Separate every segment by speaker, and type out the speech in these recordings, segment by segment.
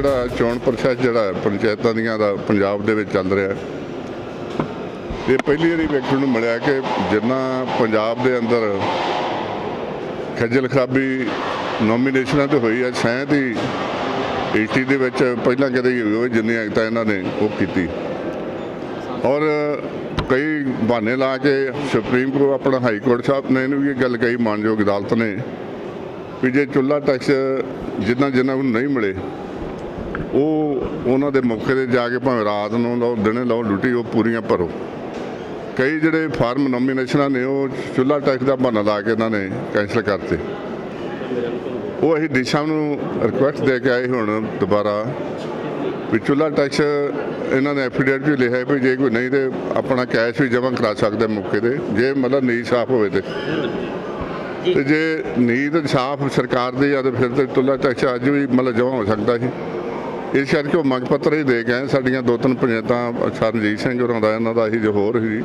Speaker 1: ਜਿਹੜਾ ਚੋਣ ਪ੍ਰੋਸੈਸ ਜਿਹੜਾ ਹੈ ਪੰਚਾਇਤਾਂ ਦੀਆਂ ਦਾ ਪੰਜਾਬ ਦੇ ਵਿੱਚ ਚੱਲ ਰਿਹਾ? ਹੈ ਇਹ ਪਹਿਲੀ ਵਾਰੀ ਵੇਖਣ ਨੂੰ ਮਿਲਿਆ ਕਿ ਜਿੰਨਾ ਪੰਜਾਬ ਦੇ ਅੰਦਰ ਖੱਜਲ ਖਰਾਬੀ ਨੋਮੀਨੇਸ਼ਨਾਂ ਤੇ ਹੋਈ ਹੈ ਸ਼ਾਇਦ ਹੀ 80 ਦੇ ਵਿੱਚ ਪਹਿਲਾਂ ਕਦੇ ਹੀ ਹੋਈ ਜਿੰਨੀ ਤਾਂ ਇਹਨਾਂ ਨੇ ਉਹ ਕੀਤੀ। ਔਰ ਕਈ ਬਹਾਨੇ ਲਾ ਕੇ ਸੁਪਰੀਮ ਕੋਰਟ ਆਪਣਾ ਹਾਈ ਕੋਰਟ ਸਾਹਿਬ ਨੇ ਇਹਨੂੰ ਵੀ ਇਹ ਗੱਲ ਕਹੀ, ਮਾਨਯੋਗ ਅਦਾਲਤ ਨੇ, ਵੀ ਜੇ ਚੁੱਲਾ ਟੈਕਸ ਜਿੰਨਾ ਜਿੰਨਾ ਨੂੰ ਨਹੀਂ ਮਿਲੇ ਉਹ ਉਹਨਾਂ ਦੇ ਮੌਕੇ ਤੇ ਜਾ ਕੇ ਭਾਵੇਂ ਰਾਤ ਨੂੰ ਲਓ, ਦਿਨੇ ਲਓ ਡਿਊਟੀ ਉਹ ਪੂਰੀਆਂ ਭਰੋ। ਕਈ ਜਿਹੜੇ ਫਾਰਮ ਨੋਮੀਨੇਸ਼ਨਾਂ ਨੇ, ਉਹ ਚੁੱਲਾ ਟੈਕਸ ਦਾ ਬਹਾਨਾ ਲਾ ਕੇ ਇਹਨਾਂ ਨੇ ਕੈਂਸਲ ਕਰਤੇ। ਉਹ ਅਸੀਂ ਦਿਸ਼ਾ ਨੂੰ ਰਿਕੁਐਸਟ ਦੇ ਕੇ ਆਏ ਹੁਣ ਦੁਬਾਰਾ ਵੀ ਚੁੱਲਾ ਟੈਕਸ ਇਹਨਾਂ ਨੇ ਐਫੀਡੇਵਿਟ ਵੀ ਲਿਖਿਆ ਵੀ ਜੇ ਕੋਈ ਨਹੀਂ ਤੇ ਆਪਣਾ ਕੈਸ਼ ਵੀ ਜਮ੍ਹਾਂ ਕਰਾ ਸਕਦਾ ਮੌਕੇ ਤੇ, ਜੇ ਮਤਲਬ ਨੀਤ ਸਾਫ਼ ਹੋਵੇ ਤੇ। ਤੇ ਜੇ ਨੀਤ ਸਾਫ਼ ਸਰਕਾਰ ਦੀ ਆ ਤੇ ਫਿਰ ਤੇ ਚੁੱਲਾ ਟੈਕਸ ਅੱਜ ਵੀ ਮਤਲਬ ਜਮ੍ਹਾਂ ਹੋ ਸਕਦਾ ਸੀ। ਇਸ ਕਰਕੇ ਉਹ ਮੰਗ ਪੱਤਰ ਹੀ ਦੇ ਗਏ ਸਾਡੀਆਂ ਦੋ ਤਿੰਨ ਪੰਚਾਇਤਾਂ, ਸਰਨਜੀਤ ਸਿੰਘ ਹੋਰਾਂ ਦਾ, ਇਹਨਾਂ ਦਾ ਹੀ ਜੋ ਹੋਰ ਸੀ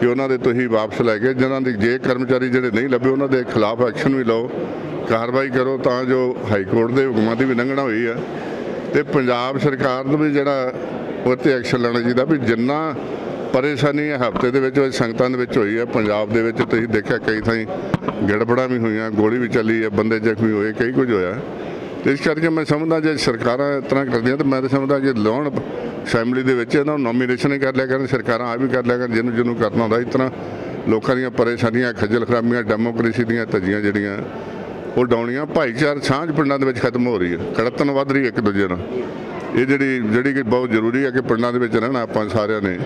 Speaker 1: ਕਿ ਉਹਨਾਂ ਦੇ ਤੁਸੀਂ ਵਾਪਸ ਲੈ ਕੇ ਜਿਨ੍ਹਾਂ ਦੇ ਜੇ ਕਰਮਚਾਰੀ ਜਿਹੜੇ ਨਹੀਂ ਲੱਭੇ, ਉਹਨਾਂ ਦੇ ਖਿਲਾਫ ਐਕਸ਼ਨ ਵੀ ਲਓ, ਕਾਰਵਾਈ ਕਰੋ ਤਾਂ ਜੋ ਹਾਈ ਕੋਰਟ ਦੇ ਹੁਕਮਾਂ ਦੀ ਵੀ ਉਲੰਘਣਾ ਹੋਈ ਹੈ। ਤੇ ਪੰਜਾਬ ਸਰਕਾਰ ਨੂੰ ਵੀ ਜਿਹੜਾ ਉਹ 'ਤੇ ਐਕਸ਼ਨ ਲੈਣਾ ਚਾਹੀਦਾ ਵੀ ਜਿੰਨਾ ਪਰੇਸ਼ਾਨੀ ਹੈ ਹਫ਼ਤੇ ਦੇ ਵਿੱਚ ਸੰਗਤਾਂ ਦੇ ਵਿੱਚ ਹੋਈ ਹੈ, ਪੰਜਾਬ ਦੇ ਵਿੱਚ ਤੁਸੀਂ ਦੇਖਿਆ ਕਈ ਥਾਈਂ ਗੜਬੜਾਂ ਵੀ ਹੋਈਆਂ, ਗੋਲੀ ਵੀ ਚੱਲੀ ਹੈ, ਬੰਦੇ ਜ਼ਖਮੀ ਹੋਏ, ਕਈ ਕੁਝ ਹੋਇਆ। ਇਸ ਕਰਕੇ ਮੈਂ ਸਮਝਦਾ ਜੇ ਸਰਕਾਰਾਂ ਇਸ ਤਰ੍ਹਾਂ ਕਰਦੀਆਂ ਤਾਂ ਮੈਂ ਤਾਂ ਸਮਝਦਾ ਜੇ ਲਾਉਣ ਅਸੈਂਬਲੀ ਦੇ ਵਿੱਚ ਇਹਨਾਂ ਨੂੰ ਨੋਮੀਨੇਸ਼ਨ ਹੀ ਕਰ ਲਿਆ ਕਰਨ, ਸਰਕਾਰਾਂ ਆ ਵੀ ਕਰ ਲਿਆ ਕਰਨ, ਜਿਹਨੂੰ ਜਿਹਨੂੰ ਕਰਨਾ ਹੁੰਦਾ ਇਸ ਤਰ੍ਹਾਂ ਲੋਕਾਂ ਦੀਆਂ ਪਰੇਸ਼ਾਨੀਆਂ, ਖੱਜਲ ਖਰਾਬੀਆਂ ਡੈਮੋਕ੍ਰੇਸੀ ਦੀਆਂ ਧੱਜੀਆਂ ਜਿਹੜੀਆਂ, ਉਹ ਡਾਉਣੀਆਂ, ਭਾਈਚਾਰ ਸਾਂਝ ਪਿੰਡਾਂ ਦੇ ਵਿੱਚ ਖਤਮ ਹੋ ਰਹੀ ਹੈ ਕੜਤਨ ਵੱਧ ਰਹੀ ਹੈ ਇੱਕ ਦੂਜੇ ਨਾਲ। ਇਹ ਜਿਹੜੀ ਜਿਹੜੀ ਕਿ ਬਹੁਤ ਜ਼ਰੂਰੀ ਹੈ ਕਿ ਪਿੰਡਾਂ ਦੇ ਵਿੱਚ ਰਹਿਣਾ ਆਪਾਂ ਸਾਰਿਆਂ ਨੇ,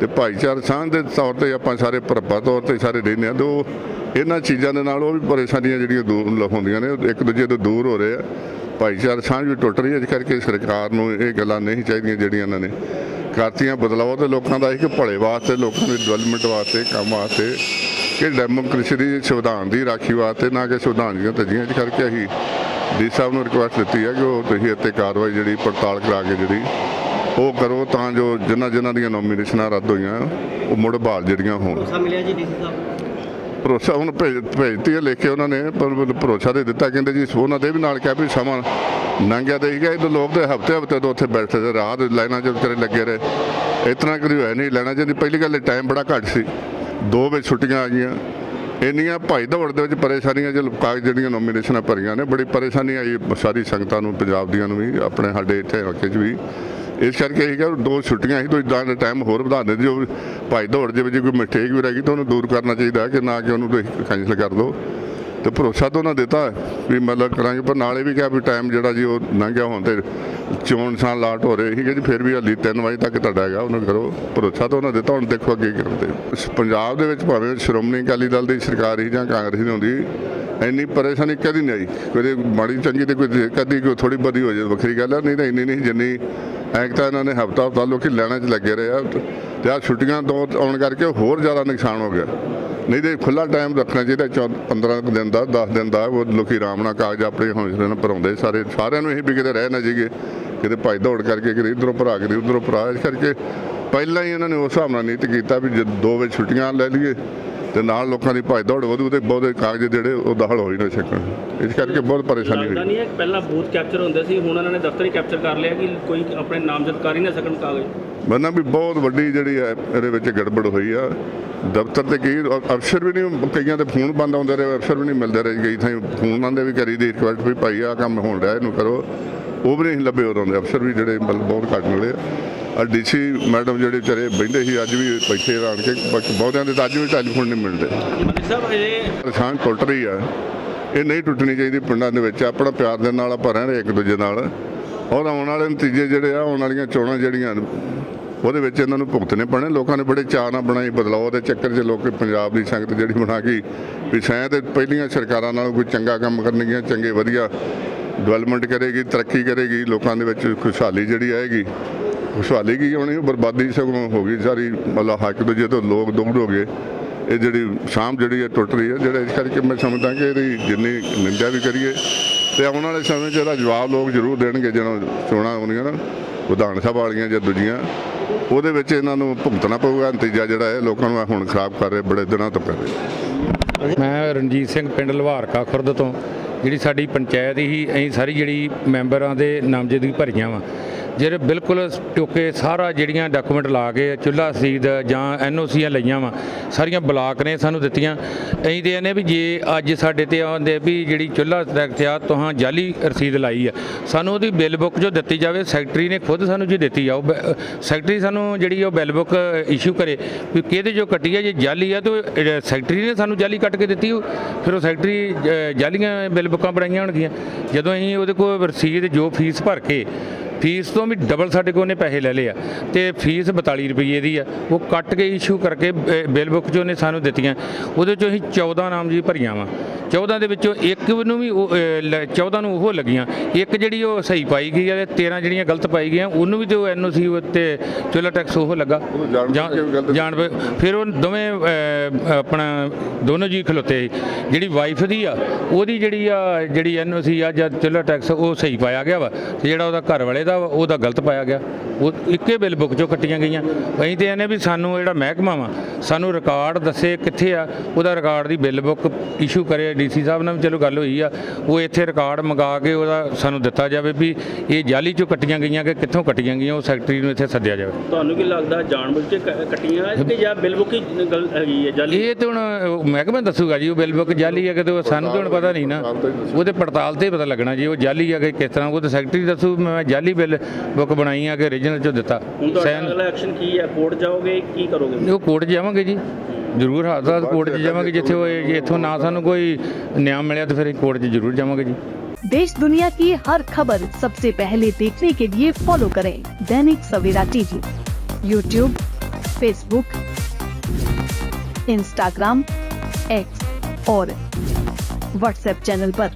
Speaker 1: ਤੇ ਭਾਈਚਾਰ ਸਾਂਝ ਦੇ ਤੌਰ ਤੇ ਆਪਾਂ ਸਾਰੇ ਭਰਪਾ ਤੌਰ ਤੇ ਸਾਰੇ ਰਹਿੰਦੇ ਹਾਂ, ਤੇ ਉਹ ਇਹਨਾਂ ਚੀਜ਼ਾਂ ਦੇ ਨਾਲ ਉਹ ਵੀ ਪਰੇਸ਼ਾਨੀਆਂ ਜਿਹੜੀਆਂ ਦੂਰ ਹੁੰਦੀਆਂ ਨੇ, ਇੱਕ ਦੂਜੇ ਤੋਂ ਦੂਰ ਹੋ ਰਹੇ ਆ। ਭਾਈਚਾਰ ਸਾਂਝ ਵੀ ਟੁੱਟ ਰਹੀ ਹੈ, ਇਸ ਕਰਕੇ ਸਰਕਾਰ ਨੂੰ ਇਹ ਗੱਲਾਂ ਨਹੀਂ ਚਾਹੀਦੀਆਂ ਜਿਹੜੀਆਂ ਇਹਨਾਂ ਨੇ। ਕਰਤੀਆਂ ਬਦਲਾਅ ਤੇ ਲੋਕਾਂ ਦਾ ਇੱਕ ਭਲੇ ਵਾਸਤੇ, ਲੋਕਾਂ ਦੀ ਡਿਵੈਲਪਮੈਂਟ ਵਾਸਤੇ, ਕੰਮ ਵਾਸਤੇ ਕਿ ਡੈਮੋਕ੍ਰੇਸੀ ਦੀ ਸੰਵਿਧਾਨ ਦੀ ਰਾਖੀ ਵਾਸਤੇ, ਨਾ ਕਿ ਸੰਵਿਧਾਨ ਦੀਆਂ ਧੱਜੀਆਂ। ਇਸ ਕਰਕੇ ਅਸੀਂ ਡੀ ਸਾਹਿਬ ਨੂੰ ਰਿਕੁਐਸਟ ਦਿੱਤੀ ਹੈ ਕਿ ਉਹ ਤੁਸੀਂ ਇੱਥੇ ਕਾਰਵਾਈ ਜਿਹੜੀ ਪੜਤਾਲ ਕਰਾ ਕੇ ਜਿਹੜੀ ਉਹ ਕਰੋ ਤਾਂ ਜੋ ਜਿਨ੍ਹਾਂ ਜਿਨ੍ਹਾਂ ਦੀਆਂ ਨੋਮੀਨੇਸ਼ਨਾਂ ਰੱਦ ਹੋਈਆਂ, ਉਹ ਮੁੜ ਬਹਾਲ ਜਿਹੜੀਆਂ ਹੋਣ।
Speaker 2: ਮਿਲਿਆ ਜੀ ਡੀਸੀ ਸਾਹਿਬ।
Speaker 1: ਭਰੋਸਾ ਹੁਣ ਭੇਜ ਭੇਜਤੀ ਹੈ ਲਿਖ ਕੇ ਉਹਨਾਂ ਨੇ, ਪਰ ਭਰੋਸਾ ਦੇ ਦਿੱਤਾ। ਕਹਿੰਦੇ ਜੀ, ਉਹਨਾਂ ਦੇ ਵੀ ਨਾਲ ਕਿਹਾ ਵੀ ਸਮਾਂ ਲੰਘਿਆ ਤੇ ਸੀਗਾ। ਇਹ ਲੋਕ ਦੇ ਹਫ਼ਤੇ ਹਫ਼ਤੇ ਤੋਂ ਉੱਥੇ ਬੈਠੇ ਤੇ ਰਾਤ ਲਾਈਨਾਂ 'ਚ ਵਿਚਾਰੇ ਲੱਗੇ ਰਹੇ। ਇਤਨਾ ਕਰੀ ਹੋਇਆ ਨਹੀਂ। ਲੈਣਾ ਚਾਹੀਦੀ ਪਹਿਲੀ ਗੱਲ ਟਾਈਮ ਬੜਾ ਘੱਟ ਸੀ। 2 ਵਜੇ ਛੁੱਟੀਆਂ ਆ ਗਈਆਂ। ਇੰਨੀਆਂ ਭਾਈ ਦੌੜ ਦੇ ਵਿੱਚ ਪਰੇਸ਼ਾਨੀਆਂ ਜੋ ਕਾਗਜ਼ ਜਿਹੜੀਆਂ ਨੋਮੀਨੇਸ਼ਨਾਂ ਭਰੀਆਂ ਨੇ, ਬੜੀ ਪਰੇਸ਼ਾਨੀ ਆਈ ਸਾਰੀ ਸੰਗਤਾਂ ਨੂੰ, ਪੰਜਾਬ ਦੀਆਂ ਨੂੰ ਵੀ, ਆਪਣੇ ਸਾਡੇ ਇੱਥੇ ਇਲਾਕੇ 'ਚ ਵੀ। ਇਸ ਕਰਕੇ ਇਹ ਕਿ ਦੋ ਛੁੱਟੀਆਂ ਸੀ ਤੁਸੀਂ ਦਾ ਟਾਈਮ ਹੋਰ ਵਧਾ ਦਿੰਦੇ ਜੋ ਭਾਈ ਦੌੜ ਦੇ ਵਿੱਚ ਕੋਈ ਮਿਸਟੇਕ ਵੀ ਰਹਿ ਗਈ, ਤਾਂ ਉਹਨੂੰ ਦੂਰ ਕਰਨਾ ਚਾਹੀਦਾ ਕਿ ਨਾ ਕਿ ਉਹਨੂੰ ਤੁਸੀਂ ਕੈਂਸਲ ਕਰ ਦਿਓ। ਤੇ ਭਰੋਸਾ ਤਾਂ ਉਹਨਾਂ ਦਿੱਤਾ ਵੀ ਮਤਲਬ ਕਰਾਂਗੇ, ਪਰ ਨਾਲੇ ਵੀ ਕਿਹਾ ਵੀ ਟਾਈਮ ਜਿਹੜਾ ਜੀ ਉਹ ਲੰਘਿਆ ਹੁਣ ਤੇ ਚੋਣ ਨਿਸ਼ਾਨ ਲਾਟ ਹੋ ਰਹੇ ਸੀਗੇ ਜੀ, ਫਿਰ ਵੀ ਹਾਲੀ 3 ਵਜੇ ਤੱਕ ਤੁਹਾਡਾ ਹੈਗਾ, ਉਹਨੂੰ ਕਰੋ। ਭਰੋਸਾ ਤਾਂ ਉਹਨਾਂ ਦਿੱਤਾ, ਹੁਣ ਦੇਖੋ ਅੱਗੇ ਕੀ ਕਰਦੇ। ਪੰਜਾਬ ਦੇ ਵਿੱਚ ਭਾਵੇਂ ਸ਼੍ਰੋਮਣੀ ਅਕਾਲੀ ਦਲ ਦੀ ਸਰਕਾਰ ਹੀ ਜਾਂ ਕਾਂਗਰਸ ਦੀ ਹੁੰਦੀ, ਇੰਨੀ ਪਰੇਸ਼ਾਨੀ ਕਦੀ ਨਹੀਂ ਆਈ। ਕਦੇ ਮਾੜੀ ਚੰਗੀ ਤੇ ਕੋਈ ਕਦੀ ਕੋਈ ਥੋੜੀ ਬਦੀ ਹੋ ਜਾਏ ਵੱਖਰੀ ਗੱਲ ਹੈ ਨਹੀਂ ਤਾਂ ਇੰਨੀ ਨਹੀਂ, ਜਿੰਨੀ ਐਕ ਤਾਂ ਇਹਨਾਂ ਨੇ ਹਫਤਾ ਹਫਤਾ ਲੋਕੀ ਲੈਣਾ 'ਚ ਲੱਗੇ ਰਹੇ ਆ। ਤੇ ਆ ਛੁੱਟੀਆਂ ਤੋਂ ਆਉਣ ਕਰਕੇ ਹੋਰ ਜ਼ਿਆਦਾ ਨੁਕਸਾਨ ਹੋ ਗਿਆ। ਨਹੀਂ ਤੇ ਖੁੱਲਾ ਟਾਈਮ ਰੱਖਣਾ ਚਾਹੀਦਾ, ਚੌ 15 ਕੁ ਦਿਨ ਦਾ 10 ਦਿਨ ਦਾ, ਉਹ ਲੋਕੀ ਆਰਾਮ ਨਾਲ ਕਾਗਜ਼ ਆਪਣੇ ਹੌਸਲੇ ਨਾਲ ਭਰਾਉਂਦੇ ਸਾਰੇ ਸਾਰਿਆਂ ਨੂੰ ਇਹ ਵੀ ਕਿਤੇ ਰਹਿ ਨਾ ਜੀਗੇ ਕਿਤੇ ਭਾਈ ਦੌੜ ਕਰਕੇ ਕਿਤੇ ਇਧਰੋਂ ਭਰਾ, ਕਿਤੇ ਉਧਰੋਂ ਭਰਾ, ਇਸ ਕਰਕੇ ਪਹਿਲਾਂ ਹੀ ਇਹਨਾਂ ਨੇ ਉਸ ਹਿਸਾਬ ਨਾਲ ਨੀਤ ਕੀਤਾ ਵੀ ਜਦ ਦੋ ਵਜੇ ਛੁੱਟੀਆਂ ਲੈ ਲਈਏ ਤੇ ਨਾਲ ਲੋਕਾਂ ਦੀ ਭੱਜ ਦੌੜ ਵਧੂ ਤੇ ਬਹੁਤੇ ਕਾਗਜ਼ ਜਿਹੜੇ ਉਹ ਦਾਖਲ ਹੋ ਹੀ ਨਾ ਸਕਣ ਇਸ ਕਰਕੇ ਬਹੁਤ ਪਰੇਸ਼ਾਨੀ ਹੋਈ।
Speaker 3: ਨਹੀਂ ਹੈ ਕਿ ਪਹਿਲਾਂ ਬੂਥ ਕੈਪਚਰ ਹੁੰਦੇ ਸੀ ਹੁਣ ਉਹਨਾਂ ਨੇ ਦਫ਼ਤਰ ਹੀ ਕੈਪਚਰ ਕਰ ਲਿਆ ਕਿ ਕੋਈ ਆਪਣੇ ਨਾਮਜ਼ਦ ਕਰ ਹੀ ਨਾ ਸਕਣ ਕਾਗਜ਼।
Speaker 1: ਮੰਨਣਾ ਵੀ ਬਹੁਤ ਵੱਡੀ ਜਿਹੜੀ ਹੈ ਇਹਦੇ ਵਿੱਚ ਗੜਬੜ ਹੋਈ ਆ। ਦਫ਼ਤਰ ਤੇ ਕਈ ਅ- ਅਫਸਰ ਵੀ ਨਹੀਂ ਕਈਆਂ ਦੇ ਫੋਨ ਬੰਦ ਆਉਂਦੇ ਰਹੇ ਅਫਸਰ ਵੀ ਨਹੀਂ ਮਿਲਦੇ ਰਹੇ ਕਈ ਥਾਂ ਫੋਨਾਂ ਦੇ ਵੀ ਕਰੀ ਦੀ ਰਿਕੁਐਸਟ ਵੀ ਭਾਈ ਆ ਕੰਮ ਹੋਣ ਰਿਹਾ ਇਹਨੂੰ ਕਰੋ। ਉਹ ਵੀ ਨਹੀਂ ਲੱਭੇ ਉਦੋਂ ਦੇ ਅਫਸਰ ਵੀ ਜਿਹੜੇ ਬਹੁਤ ਘੱਟ ਮਿਲੇ ਆ। ਡੀਸੀ ਮੈਡਮ ਜਿਹੜੇ ਵਿਚਾਰੇ ਬੈਠੇ ਸੀ ਅੱਜ ਵੀ ਬੈਠੇ ਆਣ ਕੇ ਬਹੁਤਿਆਂ ਦੇ ਤਾਂ ਅੱਜ ਵੀ ਟੈਲੀਫੋਨ ਨਹੀਂ ਮਿਲਦੇ।
Speaker 3: ਸਾਹਿਬ ਇਹ
Speaker 1: ਪਰੇਸ਼ਾਨ ਟੁੱਟ ਰਹੀ ਆ। ਇਹ ਨਹੀਂ ਟੁੱਟਣੀ ਚਾਹੀਦੀ ਪਿੰਡਾਂ ਦੇ ਵਿੱਚ ਆਪਣਾ ਪਿਆਰ ਦੇ ਨਾਲ ਆਪਾਂ ਰਹਿ ਰਹੇ ਇੱਕ ਦੂਜੇ ਨਾਲ। ਔਰ ਆਉਣ ਵਾਲੇ ਨਤੀਜੇ ਜਿਹੜੇ ਆ ਆਉਣ ਵਾਲੀਆਂ ਚੋਣਾਂ ਜਿਹੜੀਆਂ ਉਹਦੇ ਵਿੱਚ ਇਹਨਾਂ ਨੂੰ ਭੁਗਤਣੇ ਪੈਣੇ। ਲੋਕਾਂ ਨੇ ਬੜੇ ਚਾਅ ਨਾਲ ਬਣਾਈ ਬਦਲਾਅ ਦੇ ਚੱਕਰ 'ਚ ਲੋਕ ਪੰਜਾਬ ਦੀ ਸੰਗਤ ਜਿਹੜੀ ਬਣਾ ਗਈ ਵੀ ਸ਼ਾਇਦ ਪਹਿਲੀਆਂ ਸਰਕਾਰਾਂ ਨਾਲੋਂ ਕੋਈ ਚੰਗਾ ਕੰਮ ਕਰਨਗੀਆਂ ਚੰਗੇ ਵਧੀਆ ਡਿਵੈਲਪਮੈਂਟ ਕਰੇਗੀ ਤਰੱਕੀ ਕਰੇਗੀ ਲੋਕਾਂ ਦੇ ਵਿੱਚ ਖੁਸ਼ਹਾਲੀ ਜਿਹੜੀ ਆਏਗੀ। ਖੁਸ਼ਹਾਲੀ ਕੀ ਹੋਣੀ, ਬਰਬਾਦੀ ਸਗੋਂ ਹੋ ਗਈ ਸਾਰੀ ਮਤਲਬ ਹੱਕ ਦੂਜੇ ਤੋਂ ਲੋਕ ਦੂਰ ਹੋ ਗਏ, ਇਹ ਜਿਹੜੀ ਸ਼ਾਮ ਜਿਹੜੀ ਹੈ ਟੁੱਟ ਰਹੀ ਹੈ, ਜਿਹੜਾ ਇਸ ਕਰਕੇ ਮੈਂ ਸਮਝਦਾ ਕਿ ਇਹਦੀ ਜਿੰਨੀ ਨਿੰਦਿਆ ਵੀ ਕਰੀਏ, ਤੇ ਆਉਣ ਵਾਲੇ ਸਮੇਂ 'ਚ ਇਹਦਾ ਜਵਾਬ ਲੋਕ ਜ਼ਰੂਰ ਦੇਣਗੇ ਜਦੋਂ ਚੋਣਾਂ ਆਉਣੀਆਂ ਨਾ, ਵਿਧਾਨ ਸਭਾ ਵਾਲੀਆਂ ਜਾਂ ਦੂਜੀਆਂ, ਉਹਦੇ ਵਿੱਚ ਇਹਨਾਂ ਨੂੰ ਭੁਗਤਣਾ ਪਊਗਾ, ਨਤੀਜਾ ਜਿਹੜਾ ਹੈ ਲੋਕਾਂ ਨੂੰ ਹੁਣ ਖਰਾਬ ਕਰ ਰਿਹਾ, ਬੜੇ ਦਿਨਾਂ ਤੋਂ ਕਰ ਰਿਹਾ।
Speaker 4: ਮੈਂ ਰਣਜੀਤ ਸਿੰਘ ਪਿੰਡ ਲਵਾਰਕਾ ਖੁਰਦ ਤੋਂ,
Speaker 2: ਜਿਹੜੀ ਸਾਡੀ ਪੰਚਾਇਤ ਹੀ, ਅਸੀਂ ਸਾਰੀ ਜਿਹੜੀ ਮੈਂਬਰਾਂ ਦੇ ਨਾਮਜ਼ਦਗੀ ਭਰੀਆਂ ਵਾ ਜਿਹੜੇ ਬਿਲਕੁਲ ਟੋਕੇ ਸਾਰਾ ਜਿਹੜੀਆਂ ਡਾਕੂਮੈਂਟ ਲਾ ਕੇ ਚੁੱਲ੍ਹਾ ਰਸੀਦ ਜਾਂ ਐਨਓਸੀਆਂ ਲਈਆਂ ਵਾ ਸਾਰੀਆਂ ਬਲਾਕ ਨੇ ਸਾਨੂੰ ਦਿੱਤੀਆਂ। ਅਸੀਂ ਤੇ ਇਹਨੇ ਵੀ ਜੇ ਅੱਜ ਸਾਡੇ ਤੇ ਆਉਂਦੇ ਵੀ ਜਿਹੜੀ ਚੁੱਲ੍ਹਾ ਰਖਿਆ ਤੁਹਾਂ ਜਾਲੀ ਰਸੀਦ ਲਾਈ ਆ। ਸਾਨੂੰ ਉਹਦੀ ਬਿੱਲ ਬੁੱਕ ਜੋ ਦਿੱਤੀ ਜਾਵੇ ਸੈਕਟਰੀ ਨੇ ਖੁਦ ਸਾਨੂੰ ਜੀ ਦਿੱਤੀ ਆ। ਉਹ ਬ- ਸੈਕਟਰੀ ਸਾਨੂੰ ਜਿਹੜੀ ਉਹ ਬਿੱਲ ਬੁੱਕ ਇਸ਼ੂ ਕਰੇ ਵੀ ਕਿਹਦੇ ਜੋ ਕੱਟੀ ਆ ਜੇ ਜਾਲੀ ਆ ਤਾਂ ਉਹ, ਸੈਕਟਰੀ ਨੇ ਸਾਨੂੰ ਜਾਲੀ ਕੱਟ ਕੇ ਦਿੱਤੀ ਉਹ ਫਿਰ ਉਹ ਸੈਕਟਰੀ ਅਹ, ਜਾਲੀਆਂ ਬਿੱਲ ਬੁੱਕਾਂ ਬਣਾਈਆਂ ਹੋਣਗੀਆਂ। ਜਦੋਂ ਅਸੀਂ ਉਹਦੇ ਕੋਲ ਰਸੀਦ ਜੋ ਫੀਸ ਭਰ ਕੇ ਫੀਸ ਤੋਂ ਵੀ ਡਬਲ ਸਾਡੇ ਕੋਲ ਉਹਨੇ ਪੈਸੇ ਲੈ ਲਏ ਆ। ਤੇ ਫੀਸ 42 ਰੁਪਏ ਦੀ ਆ। ਉਹ ਕੱਟ ਕੇ ਇਸ਼ੂ ਕਰਕੇ ਬਿੱਲ ਬੁੱਕ 'ਚ ਉਹਨੇ ਸਾਨੂੰ ਦਿੱਤੀਆਂ ਉਹਦੇ 'ਚੋਂ ਅਸੀਂ 14 ਨਾਮ ਜੀ ਭਰੀਆਂ ਵਾ। 14 ਦੇ ਵਿੱਚੋਂ ਇੱਕ ਨੂੰ ਵੀ ਉਹ, ਅਹ, ਲ- 14 ਨੂੰ ਉਹ ਲੱਗੀਆਂ। ਇੱਕ ਜਿਹੜੀ ਉਹ ਸਹੀ ਪਾਈ ਗਈ ਆ ਤੇ 13 ਜਿਹੜੀਆਂ ਗਲਤ ਪਾਈ ਗਈਆਂ ਉਹਨੂੰ ਵੀ ਤੇ ਉਹ ਐਨਓਸੀ ਉੱਤੇ ਚੁੱਲ੍ਹਾ ਟੈਕਸ ਉਹ ਲੱਗਾ।
Speaker 1: ਜਾਣ
Speaker 2: ਫਿਰ ਉਹ ਦੋਵੇਂ ਆਪਣਾ ਦੋਨੋਂ ਜੀ ਖਲੋਤੇ। ਜਿਹੜੀ ਵਾਈਫ ਦੀ ਆ ਉਹਦੀ ਜਿਹੜੀ ਆ ਜਿਹੜੀ ਐਨਓਸੀ ਆ ਜਾਂ ਚੁੱਲ੍ਹਾ ਟੈਕਸ ਉਹ ਸਹੀ ਪਾਇਆ ਗਿਆ ਵਾ। ਤੇ ਜਿਹੜਾ ਉਹਦਾ ਘਰ ਵਾਲੇ ਦਾ ਵਾ, ਉਹਦਾ ਗਲਤ ਪਾਇਆ ਗਿਆ। ਉਹ ਇੱਕੇ ਬਿੱਲ ਬੁੱਕ ਚੋਂ ਕੱਟੀਆਂ ਗਈਆਂ। ਅਸੀਂ ਤੇ ਇਹਨੇ ਵੀ ਸਾਨੂੰ ਜਿਹੜਾ ਮਹਿਕਮਾ ਵਾ ਸਾਨੂੰ ਰਿਕਾਰਡ ਦੱਸੇ ਕਿੱਥੇ ਆ ਉਹਦਾ ਰਿਕਾਰਡ ਦੀ ਬਿੱਲ ਬੁੱਕ ਇਸ਼ੂ ਕਰੇ। ਡੀਸੀ ਸਾਹਿਬ ਨਾਲ ਵੀ ਚਲੋ ਗੱਲ ਹੋਈ ਆ। ਉਹ ਇੱਥੇ ਰਿਕਾਰਡ ਮੰਗਾ ਕੇ ਉਹਦਾ ਸਾਨੂੰ ਦਿੱਤਾ ਜਾਵੇ ਵੀ ਇਹ ਜਾਲੀ ਚੋਂ ਕੱਟੀਆਂ ਗਈਆਂ ਕਿ ਕਿੱਥੋਂ ਕੱਟੀਆਂ ਗਈਆਂ ਉਹ ਸੈਕਟਰੀ ਨੂੰ ਇੱਥੇ ਸੱਦਿਆ ਜਾਵੇ।
Speaker 3: ਤੁਹਾਨੂੰ ਕੀ ਲੱਗਦਾ ਜਾਣਬੁੱਝ ਕੇ ਕ- ਕੱਟੀਆਂ ਕਿ ਜਾਂ ਬਿੱਲ ਬੁੱਕ ਹੀ ਗੱਲ ਹੈਗੀ ਹੈ ਜਾਲੀ?
Speaker 2: ਇਹ ਤੇ ਹੁਣ ਮਹਿਕਮਾ ਦੱਸੂਗਾ ਜੀ ਉਹ ਬਿੱਲ ਬੁੱਕ ਜਾਲੀ ਹੈ ਕਿ ਤੇ ਉਹ ਸਾਨੂੰ ਤਾਂ ਹੁਣ ਪਤਾ ਨਹੀਂ ਨਾ। ਉਹਦੇ ਪੜਤਾਲ ਤੇ ਪਤਾ ਲੱਗਣਾ ਜੀ ਉਹ ਜਾਲੀ ਹੈ ਕਿ ਕਿਸ ਤਰ੍ਹਾਂ ਉਹ ਤਾਂ ਸੈਕਟਰੀ ਦੱਸੂ ਮੈਂ ਜਾਲੀ ਬਿੱਲ ਬੁੱਕ ਬਣਾਈ ਆ ਕਿ ਓਰੀਜਨਲ ਚੋਂ ਦਿੱਤਾ
Speaker 3: ਹੁਣ ਤੁਹਾਡਾ
Speaker 2: ਸਾਈਨ-
Speaker 3: ਅਗਲਾ ਐਕਸ਼ਨ ਕੀ ਹੈ ਕੋਰਟ ਜਾਓਗੇ ਕੀ ਕਰੋਗੇ
Speaker 2: ਉਹ ਕੋਰਟ 'ਚ ਜਾਵਾਂਗੇ ਜੀ ਜ਼ਰੂਰ ਹਾਦਸਾ ਕੋਰਟ 'ਚ ਜਾਵਾਂਗੇ ਜਿੱਥੇ ਉਹ ਜੇ ਇੱਥੋਂ ਨਾ ਸਾਨੂੰ ਕੋਈ ਨਿਆਂ ਮਿਲਿਆ ਤਾਂ ਫਿਰ ਅਸੀਂ ਕੋਰਟ 'ਚ ਜ਼ਰੂਰ ਜਾਵਾਂਗੇ ਜੀ
Speaker 4: देश दुनिया की हर खबर सबसे पहले देखने के लिए फॉलो करें Dainik Savera TV YouTube Facebook Instagram X और व्हाट्सएप चैनल पर।